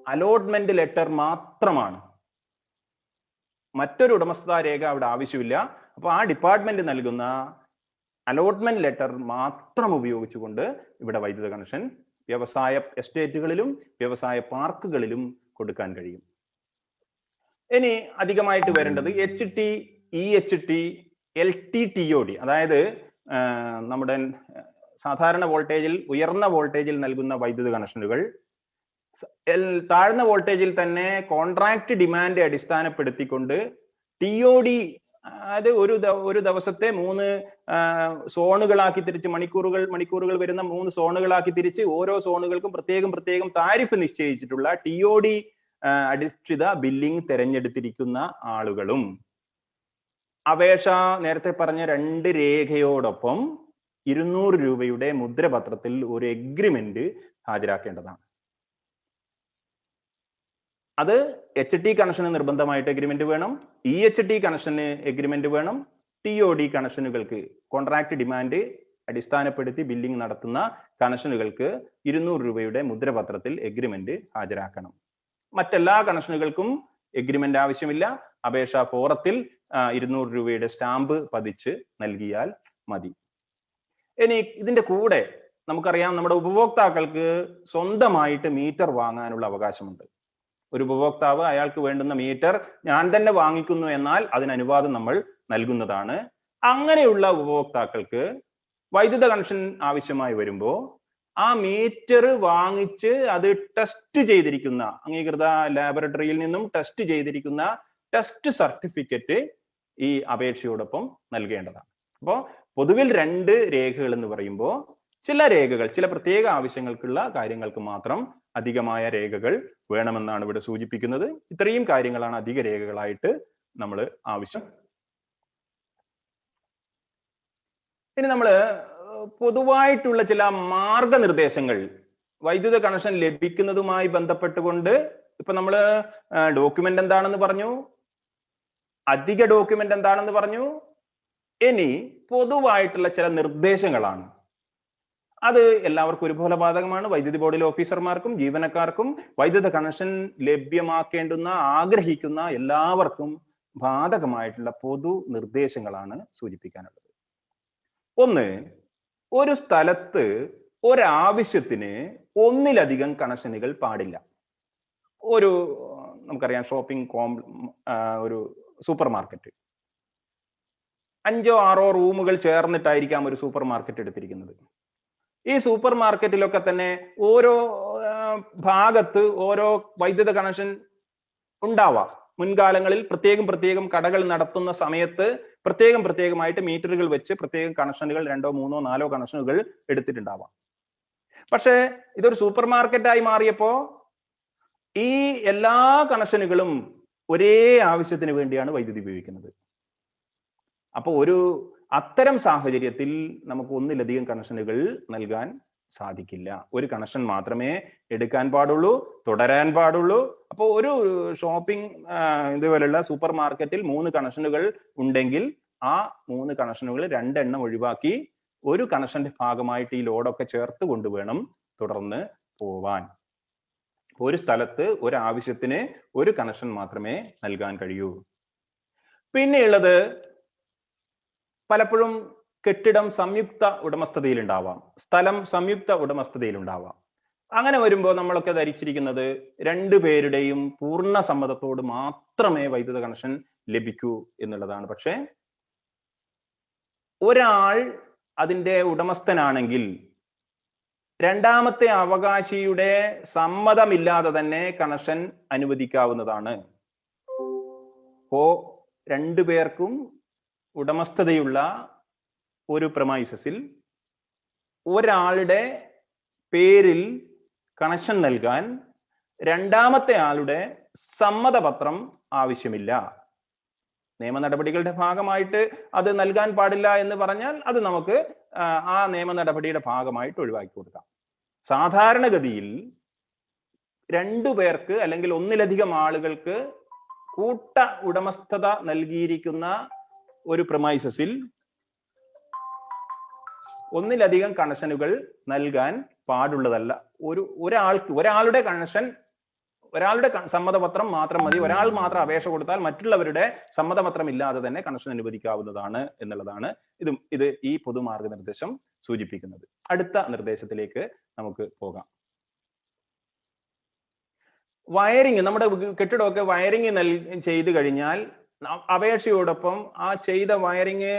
അലോട്ട്മെന്റ് ലെറ്റർ മാത്രമാണ്. മറ്റൊരു ഉടമസ്ഥതാ രേഖ അവിടെ ആവശ്യമില്ല. അപ്പൊ ആ ഡിപ്പാർട്ട്മെന്റ് നൽകുന്ന അലോട്ട്മെന്റ് ലെറ്റർ മാത്രം ഉപയോഗിച്ചുകൊണ്ട് ഇവിടെ വൈദ്യുത കണക്ഷൻ വ്യവസായ എസ്റ്റേറ്റുകളിലും വ്യവസായ പാർക്കുകളിലും കൊടുക്കാൻ കഴിയും. ഇനി അധികമായിട്ട് വരേണ്ടത് H T E H T L T T O D. അതായത് നമ്മുടെ സാധാരണ വോൾട്ടേജിൽ ഉയർന്ന വോൾട്ടേജിൽ നൽകുന്ന വൈദ്യുത കണക്ഷനുകൾ താഴ്ന്ന വോൾട്ടേജിൽ തന്നെ കോൺട്രാക്ട് ഡിമാൻഡ് അടിസ്ഥാനപ്പെടുത്തിക്കൊണ്ട് ടി ഒ ഡി അതായത് ഒരു ഒരു ദിവസത്തെ മൂന്ന് സോണുകളാക്കി തിരിച്ച് മണിക്കൂറുകൾ മണിക്കൂറുകൾ വരുന്ന മൂന്ന് സോണുകളാക്കി തിരിച്ച് ഓരോ സോണുകൾക്കും പ്രത്യേകം പ്രത്യേകം താരിഫ് നിശ്ചയിച്ചിട്ടുള്ള ടി ഒ ഡി അധിഷ്ഠിത ബില്ലിംഗ് തിരഞ്ഞെടുത്തിരിക്കുന്ന ആളുകളും. അപേക്ഷ നേരത്തെ പറഞ്ഞ രണ്ട് രേഖയോടൊപ്പം ഇരുന്നൂറ് രൂപയുടെ മുദ്രപത്രത്തിൽ ഒരു എഗ്രിമെന്റ് ഹാജരാക്കേണ്ടതാണ്. അത് എച്ച് ടി കണക്ഷന് നിർബന്ധമായിട്ട് എഗ്രിമെന്റ് വേണം. ഇ എച്ച് ടി കണക്ഷന് എഗ്രിമെന്റ് വേണം. ടി ഒ ഡി കണക്ഷനുകൾക്ക് കോൺട്രാക്ട് ഡിമാൻഡ് അടിസ്ഥാനപ്പെടുത്തി ബില്ലിംഗ് നടത്തുന്ന കണക്ഷനുകൾക്ക് ഇരുന്നൂറ് രൂപയുടെ മുദ്രപത്രത്തിൽ എഗ്രിമെന്റ് ഹാജരാക്കണം. മറ്റെല്ലാ കണക്ഷനുകൾക്കും എഗ്രിമെന്റ് ആവശ്യമില്ല. അപേക്ഷാ ഫോറത്തിൽ ഇരുന്നൂറ് രൂപയുടെ സ്റ്റാമ്പ് പതിച്ച് നൽകിയാൽ മതി. ഇനി ഇതിന്റെ കൂടെ നമുക്കറിയാം നമ്മുടെ ഉപഭോക്താക്കൾക്ക് സ്വന്തമായിട്ട് മീറ്റർ വാങ്ങാനുള്ള അവകാശമുണ്ട്. ഒരു ഉപഭോക്താവ് അയാൾക്ക് വേണ്ടുന്ന മീറ്റർ ഞാൻ തന്നെ വാങ്ങിക്കുന്നു എന്നാൽ അതിന് അനുവാദം നമ്മൾ നൽകുന്നതാണ്. അങ്ങനെയുള്ള ഉപഭോക്താക്കൾക്ക് വൈദ്യുത കണക്ഷൻ ആവശ്യമായി വരുമ്പോൾ ആ മീറ്റർ വാങ്ങിച്ച് അത് ടെസ്റ്റ് ചെയ്തിരിക്കുന്ന അംഗീകൃത ലാബറട്ടറിയിൽ നിന്നും ടെസ്റ്റ് ചെയ്തിരിക്കുന്ന ടെസ്റ്റ് സർട്ടിഫിക്കറ്റ് ഈ അപേക്ഷയോടൊപ്പം നൽകേണ്ടതാണ്. അപ്പോൾ പൊതുവിൽ രണ്ട് രേഖകൾ എന്ന് പറയുമ്പോൾ ചില രേഖകൾ ചില പ്രത്യേക ആവശ്യങ്ങൾക്കുള്ള കാര്യങ്ങൾക്ക് മാത്രം അധികമായ രേഖകൾ വേണമെന്നാണ് ഇവിടെ സൂചിപ്പിക്കുന്നത്. ഇത്രയും കാര്യങ്ങളാണ് അധിക രേഖകളായിട്ട് നമ്മൾ ആവശ്യം. ഇനി നമ്മൾ പൊതുവായിട്ടുള്ള ചില മാർഗനിർദ്ദേശങ്ങൾ വൈദ്യുത കണക്ഷൻ ലഭിക്കുന്നതുമായി ബന്ധപ്പെട്ടുകൊണ്ട് ഇപ്പൊ നമ്മൾ ഡോക്യുമെന്റ് എന്താണെന്ന് പറഞ്ഞു? അധിക ഡോക്യുമെന്റ് എന്താണെന്ന് പറഞ്ഞു? ഇനി പൊതുവായിട്ടുള്ള ചില നിർദ്ദേശങ്ങളാണ്. അത് എല്ലാവർക്കും ഒരുപോലെ ബാധകമാണ് വൈദ്യുതി ബോർഡിലെ ഓഫീസർമാർക്കും ജീവനക്കാർക്കും വൈദ്യുത കണക്ഷൻ ലഭ്യമാക്കേണ്ടുന്ന ആഗ്രഹിക്കുന്ന എല്ലാവർക്കും ബാധകമായിട്ടുള്ള പൊതു നിർദ്ദേശങ്ങളാണ് സൂചിപ്പിക്കാനുള്ളത്. ഒന്ന് ഒരു സ്ഥലത്ത് ഒരാവശ്യത്തിന് ഒന്നിലധികം കണക്ഷനുകൾ പാടില്ല. ഒരു നമുക്കറിയാം ഷോപ്പിംഗ് കോം ഒരു സൂപ്പർ മാർക്കറ്റ് അഞ്ചോ ആറോ റൂമുകൾ ചേർന്നിട്ടായിരിക്കാം ഒരു സൂപ്പർ മാർക്കറ്റ് എടുത്തിരിക്കുന്നത്. ഈ സൂപ്പർ മാർക്കറ്റിലൊക്കെ തന്നെ ഓരോ ഭാഗത്ത് ഓരോ വൈദ്യുത കണക്ഷൻ ഉണ്ടാവാം. മുൻകാലങ്ങളിൽ പ്രത്യേകം പ്രത്യേകം കടകൾ നടത്തുന്ന സമയത്ത് പ്രത്യേകം പ്രത്യേകമായിട്ട് മീറ്ററുകൾ വെച്ച് പ്രത്യേകം കണക്ഷനുകൾ രണ്ടോ മൂന്നോ നാലോ കണക്ഷനുകൾ എടുത്തിട്ടുണ്ടാവാം. പക്ഷേ ഇതൊരു സൂപ്പർ മാർക്കറ്റായി മാറിയപ്പോ ഈ എല്ലാ കണക്ഷനുകളും ഒരേ ആവശ്യത്തിന് വേണ്ടിയാണ് വൈദ്യുതി ഉപയോഗിക്കുന്നത്. അപ്പോൾ ഒരു അത്തരം സാഹചര്യത്തിൽ നമുക്ക് ഒന്നിലധികം കണക്ഷനുകൾ നൽകാൻ സാധിക്കില്ല. ഒരു കണക്ഷൻ മാത്രമേ എടുക്കാൻ പാടുള്ളൂ തുടരാൻ പാടുള്ളൂ. അപ്പോൾ ഒരു ഷോപ്പിംഗ് ഇതുപോലുള്ള സൂപ്പർ മാർക്കറ്റിൽ മൂന്ന് കണക്ഷനുകൾ ഉണ്ടെങ്കിൽ ആ മൂന്ന് കണക്ഷനുകൾ രണ്ടെണ്ണം ഒഴിവാക്കി ഒരു കണക്ഷന്റെ ഭാഗമായിട്ട് ഈ ലോഡൊക്കെ ചേർത്ത് കൊണ്ടുവേണം തുടർന്ന് പോവാൻ. ഒരു സ്ഥലത്ത് ഒരു ആവശ്യത്തിന് ഒരു കണക്ഷൻ മാത്രമേ നൽകാൻ കഴിയൂ. പിന്നെയുള്ളത് പലപ്പോഴും കെട്ടിടം സംയുക്ത ഉടമസ്ഥതയിൽ ഉണ്ടാവാം സ്ഥലം സംയുക്ത ഉടമസ്ഥതയിൽ ഉണ്ടാവാം അങ്ങനെ വരുമ്പോൾ നമ്മളൊക്കെ ധരിച്ചിരിക്കുന്നത് രണ്ടു പേരുടെയും പൂർണ സമ്മതത്തോട് മാത്രമേ വൈദ്യുത കണക്ഷൻ ലഭിക്കൂ എന്നുള്ളതാണ്. പക്ഷേ ഒരാൾ അതിന്റെ ഉടമസ്ഥനാണെങ്കിൽ രണ്ടാമത്തെ അവകാശിയുടെ സമ്മതമില്ലാതെ തന്നെ കണക്ഷൻ അനുവദിക്കാവുന്നതാണ്. അപ്പോ രണ്ടു പേർക്കും ഉടമസ്ഥതയുള്ള ഒരു പ്രമൈസസിൽ ഒരാളുടെ പേരിൽ കണക്ഷൻ നൽകാൻ രണ്ടാമത്തെ ആളുടെ സമ്മതപത്രം ആവശ്യമില്ല. നിയമ നടപടികളുടെ ഭാഗമായിട്ട് അത് നൽകാൻ പാടില്ല എന്ന് പറഞ്ഞാൽ അത് നമുക്ക് ആ, നിയമ നടപടിയുടെ ഭാഗമായിട്ട് ഒഴിവാക്കി കൊടുക്കാം. സാധാരണഗതിയിൽ രണ്ടു പേർക്ക് അല്ലെങ്കിൽ ഒന്നിലധികം ആളുകൾക്ക് കൂട്ട ഉടമസ്ഥത നൽകിയിരിക്കുന്ന ഒരു പ്രമൈസസിൽ ഒന്നിലധികം കണക്ഷനുകൾ നൽകാൻ പാടുള്ളതല്ല. ഒരു ഒരാൾക്ക് ഒരാളുടെ കണക്ഷൻ ഒരാളുടെ സമ്മതപത്രം മാത്രം മതി. ഒരാൾ മാത്രം അപേക്ഷ കൊടുത്താൽ മറ്റുള്ളവരുടെ സമ്മതപത്രം ഇല്ലാതെ തന്നെ കണക്ഷൻ അനുവദിക്കാവുന്നതാണ് എന്നുള്ളതാണ് ഇതും ഇത് ഈ പൊതുമാർഗനിർദ്ദേശം സൂചിപ്പിക്കുന്നത്. അടുത്ത നിർദ്ദേശത്തിലേക്ക് നമുക്ക് പോകാം. വയറിങ് നമ്മുടെ കെട്ടിടമൊക്കെ വയറിങ് നൽ ചെയ്ത് കഴിഞ്ഞാൽ അപേക്ഷയോടൊപ്പം ആ ചെയ്ത വയറിങ്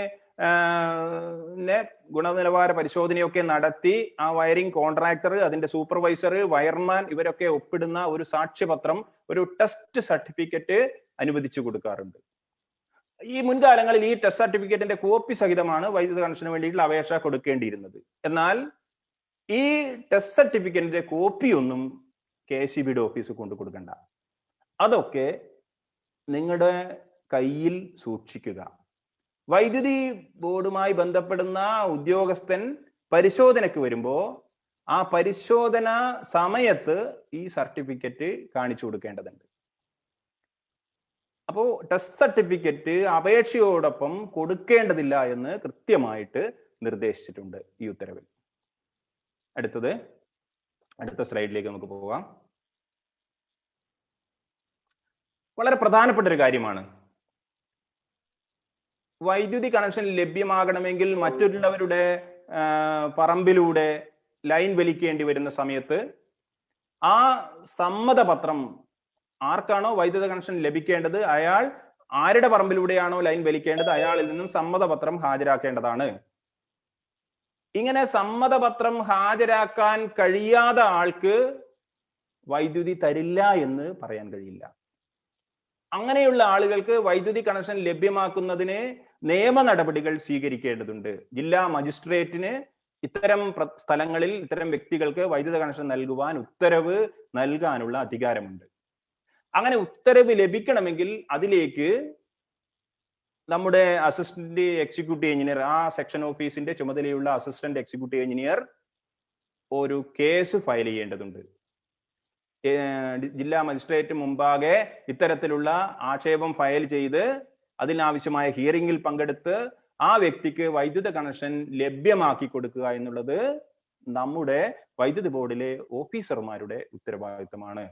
ഗുണനിലവാര പരിശോധനയൊക്കെ നടത്തി ആ വയറിംഗ് കോൺട്രാക്ടർ അതിന്റെ സൂപ്പർവൈസർ വയർമാൻ ഇവരൊക്കെ ഒപ്പിടുന്ന ഒരു സാക്ഷ്യപത്രം ഒരു ടെസ്റ്റ് സർട്ടിഫിക്കറ്റ് അനുവദിച്ചു കൊടുക്കാറുണ്ട്. ഈ മുൻകാലങ്ങളിൽ ഈ ടെസ്റ്റ് സർട്ടിഫിക്കറ്റിന്റെ കോപ്പി സഹിതമാണ് വൈദ്യുത കണക്ഷന് വേണ്ടിയിട്ടുള്ള അപേക്ഷ കൊടുക്കേണ്ടിയിരുന്നത്. എന്നാൽ ഈ ടെസ്റ്റ് സർട്ടിഫിക്കറ്റിന്റെ കോപ്പിയൊന്നും കെ സി ബിയുടെ ഓഫീസിൽ കൊണ്ടു കൊടുക്കണ്ട അതൊക്കെ നിങ്ങളുടെ കയ്യിൽ സൂക്ഷിക്കുക. വൈദ്യുതി ബോർഡുമായി ബന്ധപ്പെടുന്ന ഉദ്യോഗസ്ഥൻ പരിശോധനയ്ക്ക് വരുമ്പോൾ ആ പരിശോധന സമയത്ത് ഈ സർട്ടിഫിക്കറ്റ് കാണിച്ചു കൊടുക്കേണ്ടതുണ്ട്. അപ്പോൾ ടെസ്റ്റ് സർട്ടിഫിക്കറ്റ് അപേക്ഷയോടൊപ്പം കൊടുക്കേണ്ടതില്ല എന്ന് കൃത്യമായിട്ട് നിർദ്ദേശിച്ചിട്ടുണ്ട് ഈ ഉത്തരവിൽ. അടുത്തത് അടുത്ത സ്ലൈഡിലേക്ക് നമുക്ക് പോകാം. വളരെ പ്രധാനപ്പെട്ട ഒരു കാര്യമാണ് വൈദ്യുതി കണക്ഷൻ ലഭ്യമാകണമെങ്കിൽ മറ്റുള്ളവരുടെ പറമ്പിലൂടെ ലൈൻ വലിക്കേണ്ടി വരുന്ന സമയത്ത് ആ സമ്മതപത്രം ആർക്കാണോ വൈദ്യുത കണക്ഷൻ ലഭിക്കേണ്ടത്? അയാൾ ആരുടെ പറമ്പിലൂടെയാണോ ലൈൻ വലിക്കേണ്ടത്? അയാളിൽ നിന്നും സമ്മതപത്രം ഹാജരാക്കേണ്ടതാണ്. ഇങ്ങനെ സമ്മതപത്രം ഹാജരാക്കാൻ കഴിയാത്ത ആൾക്ക് വൈദ്യുതി തരില്ല എന്ന് പറയാൻ കഴിയില്ല. അങ്ങനെയുള്ള ആളുകൾക്ക് വൈദ്യുതി കണക്ഷൻ ലഭ്യമാക്കുന്നതിന് നിയമ നടപടികൾ സ്വീകരിക്കേണ്ടതുണ്ട്. ജില്ലാ മജിസ്ട്രേറ്റിന് ഇത്തരം സ്ഥലങ്ങളിൽ ഇത്തരം വ്യക്തികൾക്ക് വൈദ്യുത കണക്ഷൻ നൽകുവാൻ ഉത്തരവ് നൽകാനുള്ള അധികാരമുണ്ട്. അങ്ങനെ ഉത്തരവ് ലഭിക്കണമെങ്കിൽ അതിലേക്ക് നമ്മുടെ അസിസ്റ്റന്റ് എക്സിക്യൂട്ടീവ് എഞ്ചിനീയർ ആ സെക്ഷൻ ഓഫീസിന്റെ ചുമതലയുള്ള അസിസ്റ്റന്റ് എക്സിക്യൂട്ടീവ് എഞ്ചിനീയർ ഒരു കേസ് ഫയൽ ചെയ്യേണ്ടതുണ്ട്. ജില്ലാ മജിസ്ട്രേറ്റ് മുമ്പാകെ ഇത്തരത്തിലുള്ള ആക്ഷേപം ഫയൽ ചെയ്ത് അതിനാവശ്യമായ ഹിയറിംഗിൽ പങ്കെടുത്ത് ആ വ്യക്തിക്ക് വൈദ്യുത കണക്ഷൻ ലഭ്യമാക്കി കൊടുക്കുക എന്നുള്ളത് നമ്മുടെ വൈദ്യുതി ബോർഡിലെ ഓഫീസർമാരുടെ ഉത്തരവാദിത്തമാണ്.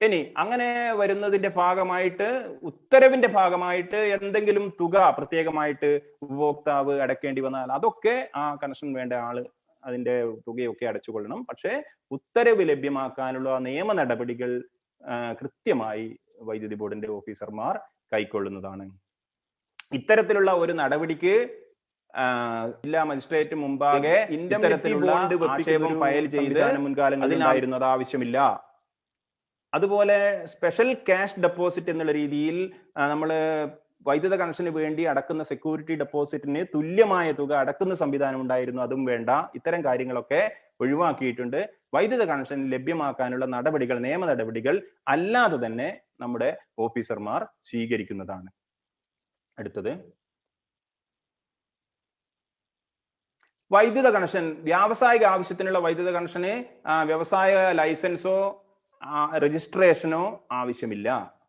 ഇനി അങ്ങനെ വരുന്നതിന്റെ ഭാഗമായിട്ട് ഉത്തരവിന്റെ ഭാഗമായിട്ട് എന്തെങ്കിലും തുക പ്രത്യേകമായിട്ട് ഉപഭോക്താവ് അടക്കേണ്ടി വന്നാൽ അതൊക്കെ ആ കണക്ഷൻ വേണ്ട ആൾ അതിന്റെ തുകയൊക്കെ അടച്ചുകൊള്ളണം. പക്ഷേ ഉത്തരവ് ലഭ്യമാക്കാനുള്ള നിയമ നടപടികൾ കൃത്യമായി വൈദ്യുതി ബോർഡിന്റെ ഓഫീസർമാർ കൈക്കൊള്ളുന്നതാണ്. ഇത്തരത്തിലുള്ള ഒരു നടപടിക്ക് ജില്ലാ മജിസ്ട്രേറ്റ് മുമ്പാകെ ഇത്തരത്തിലുള്ള ആക്ഷേപം ഫയൽ ചെയ്ത് മുൻകാലങ്ങളിലായിരുന്നത് ആവശ്യമില്ല. അതുപോലെ സ്പെഷ്യൽ ക്യാഷ് ഡെപ്പോസിറ്റ് എന്നുള്ള രീതിയിൽ നമ്മൾ വൈദ്യുത കണക്ഷന് വേണ്ടി അടക്കുന്ന സെക്യൂരിറ്റി ഡെപ്പോസിറ്റിന് തുല്യമായ തുക അടക്കുന്ന സംവിധാനം ഉണ്ടായിരുന്നു. അതും വേണ്ട. ഇത്തരം കാര്യങ്ങളൊക്കെ ഒഴിവാക്കിയിട്ടുണ്ട്. വൈദ്യുത കണക്ഷൻ ലഭ്യമാക്കാനുള്ള നടപടികൾ നിയമ നടപടികൾ അല്ലാതെ തന്നെ നമ്മുടെ ഓഫീസർമാർ സ്വീകരിക്കുന്നതാണ്. അടുത്തത്. വൈദ്യുത കണക്ഷൻ. വ്യാവസായിക ആവശ്യത്തിനുള്ള വൈദ്യുത കണക്ഷന് വ്യവസായ ലൈസൻസോ രജിസ്ട്രേഷനോ ആവശ്യമില്ല.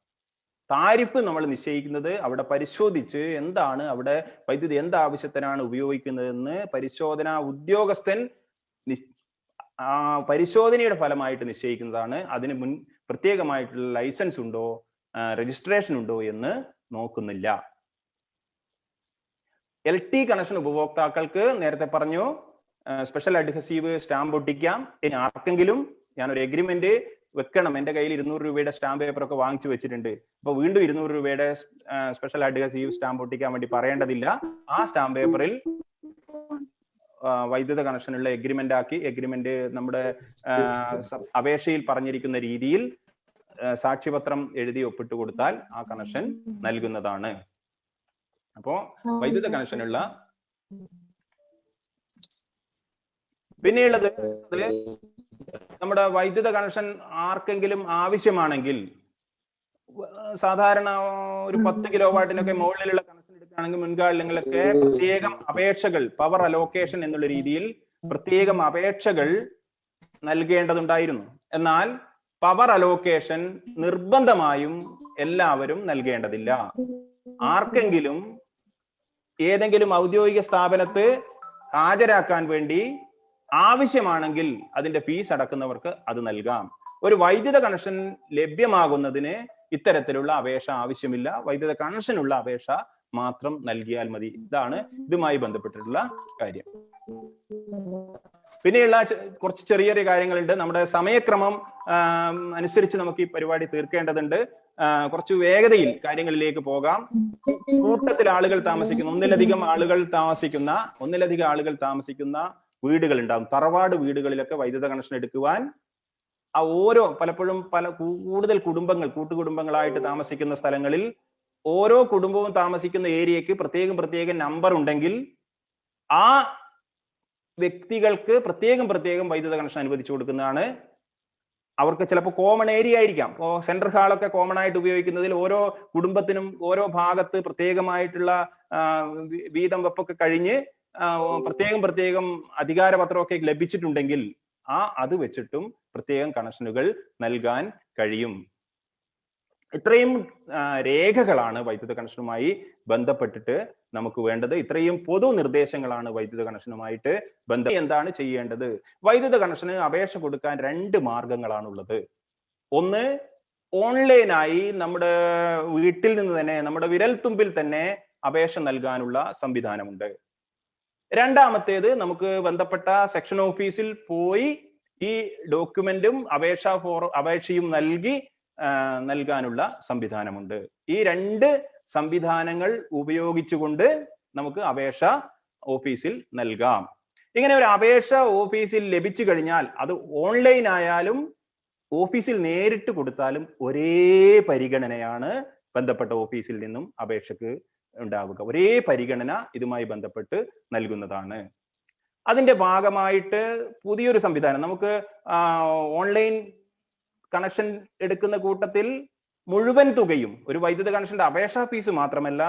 താരിഫ് നമ്മൾ നിശ്ചയിക്കുന്നത് അവിടെ പരിശോധിച്ച് എന്താണ് അവിടെ വൈദ്യുതി എന്ത് ആവശ്യത്തിനാണ് ഉപയോഗിക്കുന്നതെന്ന് പരിശോധന ഉദ്യോഗസ്ഥൻ പരിശോധനയുടെ ഫലമായിട്ട് നിശ്ചയിക്കുന്നതാണ്. അതിന് മുൻ പ്രത്യേകമായിട്ടുള്ള ലൈസൻസ് ഉണ്ടോ രജിസ്ട്രേഷൻ ഉണ്ടോ എന്ന് നോക്കുന്നില്ല. എൽ ടി കണക്ഷൻ ഉപഭോക്താക്കൾക്ക് നേരത്തെ പറഞ്ഞു സ്പെഷ്യൽ അഡ്ഹസീവ് സ്റ്റാമ്പ് ഒട്ടിക്കാം. ഇനി ആർക്കെങ്കിലും ഞാൻ ഒരു എഗ്രിമെന്റ് വെക്കണം. എന്റെ കയ്യിൽ ഇരുന്നൂറ് രൂപയുടെ സ്റ്റാമ്പ് പേപ്പർ ഒക്കെ വാങ്ങിച്ചു വെച്ചിട്ടുണ്ട്. അപ്പൊ വീണ്ടും ഇരുന്നൂറ് രൂപയുടെ സ്പെഷ്യൽ അഡ്ഹസീവ് സ്റ്റാമ്പ് ഒട്ടിക്കാൻ വേണ്ടി പറയേണ്ടതില്ല. ആ സ്റ്റാമ്പ് പേപ്പറിൽ വൈദ്യുത കണക്ഷനുള്ള എഗ്രിമെന്റ് ആക്കി എഗ്രിമെന്റ് നമ്മുടെ അപേക്ഷയിൽ പറഞ്ഞിരിക്കുന്ന രീതിയിൽ ആ, സാക്ഷ്യപത്രം എഴുതി ഒപ്പിട്ട് കൊടുത്താൽ ആ കണക്ഷൻ നൽകുന്നതാണ്. അപ്പോ വൈദ്യുത കണക്ഷനുള്ള പിന്നെയുള്ളത് നമ്മുടെ വൈദ്യുത കണക്ഷൻ ആർക്കെങ്കിലും ആവശ്യമാണെങ്കിൽ സാധാരണ ഒരു പത്ത് കിലോ വാട്ടിനൊക്കെ മുകളിലുള്ള കണക്ഷൻ എടുക്കുകയാണെങ്കിൽ മുൻകാലങ്ങളിലൊക്കെ പ്രത്യേകം അപേക്ഷകൾ പവർ അലോക്കേഷൻ എന്നുള്ള രീതിയിൽ പ്രത്യേകം അപേക്ഷകൾ നൽകേണ്ടതുണ്ടായിരുന്നു. എന്നാൽ പവർ അലോക്കേഷൻ നിർബന്ധമായും എല്ലാവരും നൽകേണ്ടതില്ല. ആർക്കെങ്കിലും ഏതെങ്കിലും ഔദ്യോഗിക സ്ഥാപനത്ത് ഹാജരാക്കാൻ വേണ്ടി ആവശ്യമാണെങ്കിൽ അതിന്റെ ഫീസ് അടക്കുന്നവർക്ക് അത് നൽകാം. ഒരു വൈദ്യുത കണക്ഷൻ ലഭ്യമാകുന്നതിന് ഇത്തരത്തിലുള്ള അപേക്ഷ ആവശ്യമില്ല. വൈദ്യുത കണക്ഷനുള്ള അപേക്ഷ മാത്രം നൽകിയാൽ മതി. ഇതാണ് ഇതുമായി ബന്ധപ്പെട്ടിട്ടുള്ള കാര്യം. പിന്നെയുള്ള കുറച്ച് ചെറിയ ചെറിയ കാര്യങ്ങളുണ്ട്. നമ്മുടെ സമയക്രമം അനുസരിച്ച് നമുക്ക് ഈ പരിപാടി തീർക്കേണ്ടതുണ്ട്. കുറച്ച് വേഗതയിൽ കാര്യങ്ങളിലേക്ക് പോകാം. കൂട്ടത്തിൽ ആളുകൾ താമസിക്കുന്ന ഒന്നിലധികം ആളുകൾ താമസിക്കുന്ന ഒന്നിലധികം ആളുകൾ താമസിക്കുന്ന വീടുകൾ ഉണ്ടാകും തറവാട് വീടുകളിലൊക്കെ വൈദ്യുത കണക്ഷൻ എടുക്കുവാൻ ആ ഓരോ പലപ്പോഴും പല കൂടുതൽ കുടുംബങ്ങൾ കൂട്ടുകുടുംബങ്ങളായിട്ട് താമസിക്കുന്ന സ്ഥലങ്ങളിൽ ഓരോ കുടുംബവും താമസിക്കുന്ന ഏരിയക്ക് പ്രത്യേകം പ്രത്യേകം നമ്പർ ഉണ്ടെങ്കിൽ ആ വ്യക്തികൾക്ക് പ്രത്യേകം പ്രത്യേകം വൈദ്യുത കണക്ഷൻ അനുവദിച്ചു കൊടുക്കുന്നതാണ്. അവർക്ക് ചിലപ്പോൾ കോമൺ ഏരിയ ആയിരിക്കാം. ഇപ്പോൾ സെൻട്രൽ ഹാളൊക്കെ കോമൺ ആയിട്ട് ഉപയോഗിക്കുന്നതിൽ ഓരോ കുടുംബത്തിനും ഓരോ ഭാഗത്ത് പ്രത്യേകമായിട്ടുള്ള വീതം വെപ്പൊക്കെ കഴിഞ്ഞ് പ്രത്യേകം പ്രത്യേകം അധികാരപത്രമൊക്കെ ലഭിച്ചിട്ടുണ്ടെങ്കിൽ ആ അത് വെച്ചിട്ടും പ്രത്യേകം കണക്ഷനുകൾ നൽകാൻ കഴിയും. ഇത്രയും രേഖകളാണ് വൈദ്യുത കണക്ഷനുമായി ബന്ധപ്പെട്ടിട്ട് നമുക്ക് വേണ്ടത്. ഇത്രയും പൊതു നിർദ്ദേശങ്ങളാണ് വൈദ്യുത കണക്ഷനുമായിട്ട് ബന്ധം എന്താണ് ചെയ്യേണ്ടത്? വൈദ്യുത കണക്ഷന് അപേക്ഷ കൊടുക്കാൻ രണ്ട് മാർഗങ്ങളാണുള്ളത്. ഒന്ന് ഓൺലൈനായി നമ്മുടെ വീട്ടിൽ നിന്ന് തന്നെ നമ്മുടെ വിരൽത്തുമ്പിൽ തന്നെ അപേക്ഷ നൽകാനുള്ള സംവിധാനമുണ്ട്. രണ്ടാമത്തേത് നമുക്ക് ബന്ധപ്പെട്ട സെക്ഷൻ ഓഫീസിൽ പോയി ഈ ഡോക്യുമെന്റും അപേക്ഷ ഫോർ അപേക്ഷയും നൽകി നൽകാനുള്ള സംവിധാനമുണ്ട്. ഈ രണ്ട് സംവിധാനങ്ങൾ ഉപയോഗിച്ചുകൊണ്ട് നമുക്ക് അപേക്ഷ ഓഫീസിൽ നൽകാം. ഇങ്ങനെ ഒരു അപേക്ഷ ഓഫീസിൽ ലഭിച്ചു കഴിഞ്ഞാൽ അത് ഓൺലൈൻ ആയാലും ഓഫീസിൽ നേരിട്ട് കൊടുത്താലും ഒരേ പരിഗണനയാണ് ബന്ധപ്പെട്ട ഓഫീസിൽ നിന്നും അപേക്ഷക്ക് ഉണ്ടാവുക. ഒരേ പരിഗണന ഇതുമായി ബന്ധപ്പെട്ട് നൽകുന്നതാണ്. അതിന്റെ ഭാഗമായിട്ട് പുതിയൊരു സംവിധാനം. നമുക്ക് ഓൺലൈൻ കണക്ഷൻ എടുക്കുന്ന കൂട്ടത്തിൽ മുഴുവൻ തുകയും ഒരു വൈദ്യുത കണക്ഷന്റെ അപേക്ഷാ ഫീസ് മാത്രമല്ല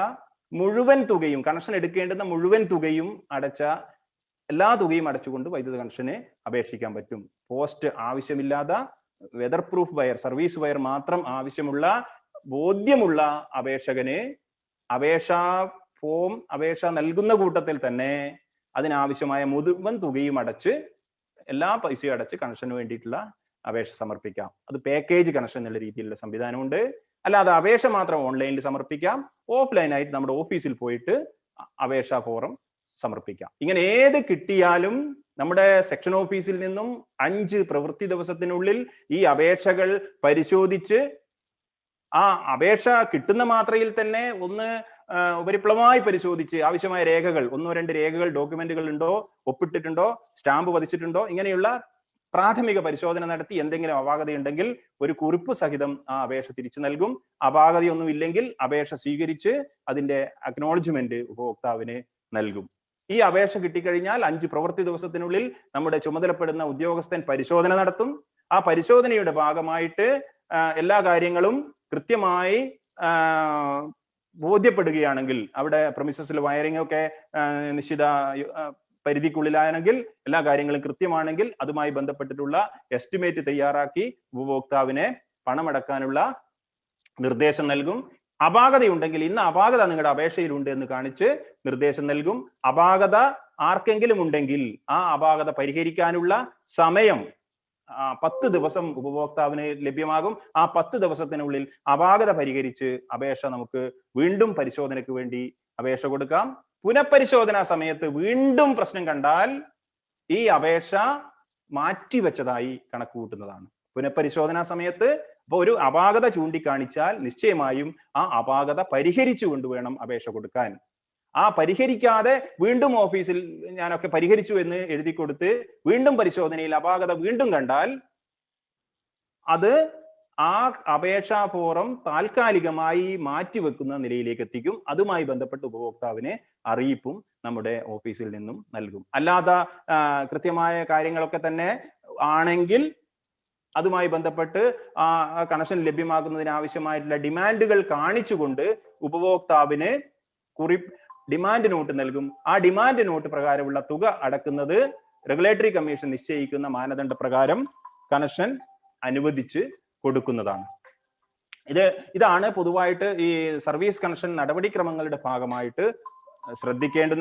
മുഴുവൻ തുകയും കണക്ഷൻ എടുക്കേണ്ടുന്ന മുഴുവൻ തുകയും അടച്ച എല്ലാ തുകയും അടച്ചുകൊണ്ട് വൈദ്യുത കണക്ഷന് അപേക്ഷിക്കാൻ പറ്റും. പോസ്റ്റ് ആവശ്യമില്ലാതെ weatherproof wire service wire മാത്രം ആവശ്യമുള്ള ബോധ്യമുള്ള അപേക്ഷകന് അപേക്ഷാ ഫോം അപേക്ഷ നൽകുന്ന കൂട്ടത്തിൽ തന്നെ അതിനാവശ്യമായ മുഴുവൻ തുകയും അടച്ച് എല്ലാ പൈസയും അടച്ച് കണക്ഷന് വേണ്ടിയിട്ടുള്ള അപേക്ഷ സമർപ്പിക്കാം. അത് പാക്കേജ് കണക്ഷൻ എന്നുള്ള രീതിയിലുള്ള സംവിധാനമുണ്ട്. അല്ലാതെ അപേക്ഷ മാത്രം ഓൺലൈനിൽ സമർപ്പിക്കാം. ഓഫ്ലൈൻ ആയിട്ട് നമ്മുടെ ഓഫീസിൽ പോയിട്ട് അപേക്ഷാ ഫോറം സമർപ്പിക്കാം. ഇങ്ങനെ ഏത് കിട്ടിയാലും നമ്മുടെ സെക്ഷൻ ഓഫീസിൽ നിന്നും അഞ്ച് പ്രവൃത്തി ദിവസത്തിനുള്ളിൽ ഈ അപേക്ഷകൾ പരിശോധിച്ച് ആ അപേക്ഷ കിട്ടുന്ന മാത്രയിൽ തന്നെ ഒന്ന് ഉപരിപ്ലവമായി പരിശോധിച്ച് ആവശ്യമായ രേഖകൾ ഒന്നോ രണ്ട് രേഖകൾ ഡോക്യുമെന്റുകൾ ഉണ്ടോ ഒപ്പിട്ടിട്ടുണ്ടോ സ്റ്റാമ്പ് പതിച്ചിട്ടുണ്ടോ ഇങ്ങനെയുള്ള പ്രാഥമിക പരിശോധന നടത്തി എന്തെങ്കിലും അപാകതയുണ്ടെങ്കിൽ ഒരു കുറിപ്പ് സഹിതം ആ അപേക്ഷ തിരിച്ചു നൽകും. അപാകതയൊന്നും ഇല്ലെങ്കിൽ അപേക്ഷ സ്വീകരിച്ച് അതിന്റെ അക്നോളജ്മെന്റ് ഉപഭോക്താവിന് നൽകും. ഈ അപേക്ഷ കിട്ടിക്കഴിഞ്ഞാൽ അഞ്ച് പ്രവൃത്തി ദിവസത്തിനുള്ളിൽ നമ്മുടെ ചുമതലപ്പെടുന്ന ഉദ്യോഗസ്ഥൻ പരിശോധന നടത്തും. ആ പരിശോധനയുടെ ഭാഗമായിട്ട് എല്ലാ കാര്യങ്ങളും കൃത്യമായി ബോധ്യപ്പെടുകയാണെങ്കിൽ അവിടെ പ്രമിസസിൽ വയറിംഗ് ഒക്കെ നിശ്ചിത പരിധിക്കുള്ളിലാണെങ്കിൽ എല്ലാ കാര്യങ്ങളും കൃത്യമാണെങ്കിൽ അതുമായി ബന്ധപ്പെട്ടിട്ടുള്ള എസ്റ്റിമേറ്റ് തയ്യാറാക്കി ഉപഭോക്താവിനെ പണമടക്കാനുള്ള നിർദ്ദേശം നൽകും. അപാകതയുണ്ടെങ്കിൽ ഇന്ന് അപാകത നിങ്ങളുടെ അപേക്ഷയിലുണ്ട് എന്ന് കാണിച്ച് നിർദ്ദേശം നൽകും. അപാകത ആർക്കെങ്കിലും ഉണ്ടെങ്കിൽ ആ അപാകത പരിഹരിക്കാനുള്ള സമയം പത്ത് ദിവസം ഉപഭോക്താവിന് ലഭ്യമാകും. ആ പത്ത് ദിവസത്തിനുള്ളിൽ അപാകത പരിഹരിച്ച് അപേക്ഷ നമുക്ക് വീണ്ടും പരിശോധനയ്ക്ക് വേണ്ടി അപേക്ഷ കൊടുക്കാം. പുനഃപരിശോധനാ സമയത്ത് വീണ്ടും പ്രശ്നം കണ്ടാൽ ഈ അപേക്ഷ മാറ്റിവെച്ചതായി കണക്ക് കൂട്ടുന്നതാണ് പുനഃപരിശോധനാ സമയത്ത് അപ്പോൾ ഒരു അപാകത ചൂണ്ടിക്കാണിച്ചാൽ നിശ്ചയമായും ആ അപാകത പരിഹരിച്ചു കൊണ്ടുവേണം അപേക്ഷ കൊടുക്കാൻ. ആ പരിഹരിക്കാതെ വീണ്ടും ഓഫീസിൽ ഞാനൊക്കെ പരിഹരിച്ചു എന്ന് എഴുതി കൊടുത്ത് വീണ്ടും പരിശോധനയിൽ അപാകത വീണ്ടും കണ്ടാൽ അത് ആ അപേക്ഷാ ഫോറം താൽക്കാലികമായി മാറ്റിവെക്കുന്ന നിലയിലേക്ക് എത്തിക്കും അതുമായി ബന്ധപ്പെട്ട് ഉപഭോക്താവിനെ അറിയിപ്പും നമ്മുടെ ഓഫീസിൽ നിന്നും നൽകും. അല്ലാതെ കൃത്യമായ കാര്യങ്ങളൊക്കെ തന്നെ ആണെങ്കിൽ അതുമായി ബന്ധപ്പെട്ട് ആ കണക്ഷൻ ലഭ്യമാക്കുന്നതിന് ആവശ്യമായിട്ടുള്ള ഡിമാൻഡുകൾ കാണിച്ചുകൊണ്ട് ഉപഭോക്താവിന് കുറി ഡിമാൻഡ് നോട്ട് നൽകും. ആ ഡിമാൻഡ് നോട്ട് പ്രകാരമുള്ള തുക അടക്കുന്നത് റെഗുലേറ്ററി കമ്മീഷൻ നിശ്ചയിക്കുന്ന മാനദണ്ഡ പ്രകാരം കണക്ഷൻ അനുവദിച്ച് കൊടുക്കുന്നതാണ്. ഇത് ഇതാണ് പൊതുവായിട്ട് ഈ സർവീസ് കണക്ഷൻ നടപടിക്രമങ്ങളുടെ ഭാഗമായിട്ട് ശ്രദ്ധിക്കേണ്ടുന്ന